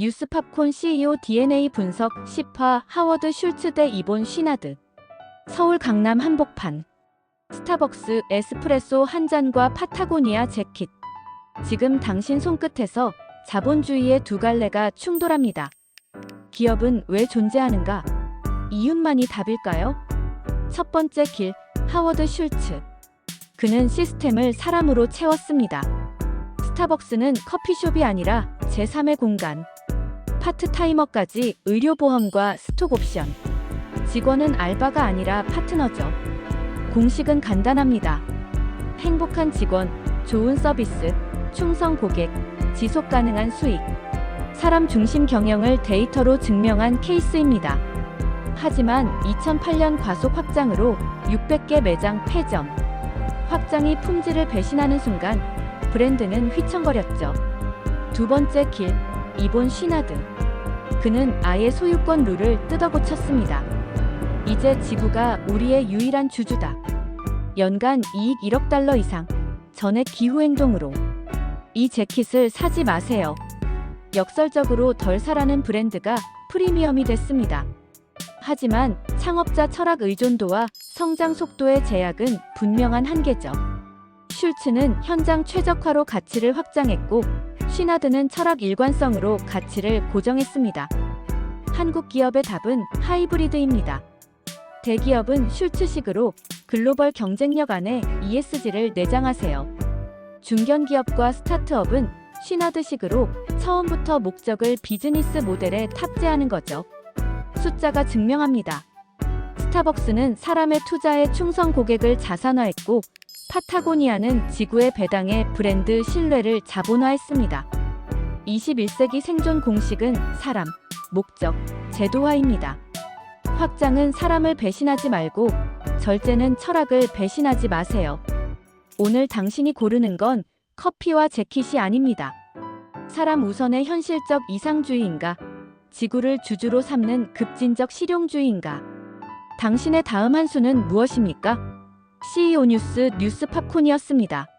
뉴스 팝콘 CEO DNA 분석 10화 하워드 슐츠 대 이본 쉬나드 서울 강남 한복판 스타벅스 에스프레소 한 잔과 파타고니아 재킷 지금 당신 손끝에서 자본주의의 두 갈래가 충돌합니다. 기업은 왜 존재하는가? 이윤만이 답일까요? 첫 번째 길 하워드 슐츠 그는 시스템을 사람으로 채웠습니다. 스타벅스는 커피숍이 아니라 제3의 공간. 파트타이머까지 의료보험과 스톡옵션. 직원은 알바가 아니라 파트너죠. 공식은 간단합니다. 행복한 직원, 좋은 서비스, 충성 고객, 지속 가능한 수익. 사람 중심 경영을 데이터로 증명한 케이스입니다. 하지만 2008년 과속 확장으로 600개 매장 폐점. 확장이 품질을 배신하는 순간 브랜드는 휘청거렸죠. 두 번째 길, 이본 쉬나드. 그는 아예 소유권 룰을 뜯어고쳤습니다. 이제 지구가 우리의 유일한 주주다. 연간 이익 1억 달러 이상. 전액 기후 행동으로. 이 재킷을 사지 마세요. 역설적으로 덜 사라는 브랜드가 프리미엄이 됐습니다. 하지만 창업자 철학 의존도와 성장 속도의 제약은 분명한 한계죠. 슐츠는 현장 최적화로 가치를 확장했고 쉬나드는 철학 일관성으로 가치를 고정했습니다. 한국 기업의 답은 하이브리드입니다. 대기업은 슐츠식으로 글로벌 경쟁력 안에 ESG를 내장하세요. 중견기업과 스타트업은 쉬나드식으로 처음부터 목적을 비즈니스 모델에 탑재하는 거죠. 숫자가 증명합니다. 스타벅스는 사람의 투자에 충성 고객을 자산화했고 파타고니아는 지구의 배당에 브랜드 신뢰를 자본화했습니다. 21세기 생존 공식은 사람, 목적, 제도화입니다. 확장은 사람을 배신하지 말고 절제는 철학을 배신하지 마세요. 오늘 당신이 고르는 건 커피와 재킷이 아닙니다. 사람 우선의 현실적 이상주의인가? 지구를 주주로 삼는 급진적 실용주의인가? 당신의 다음 한 수는 무엇입니까? CEO 뉴스 뉴스 팝콘이었습니다.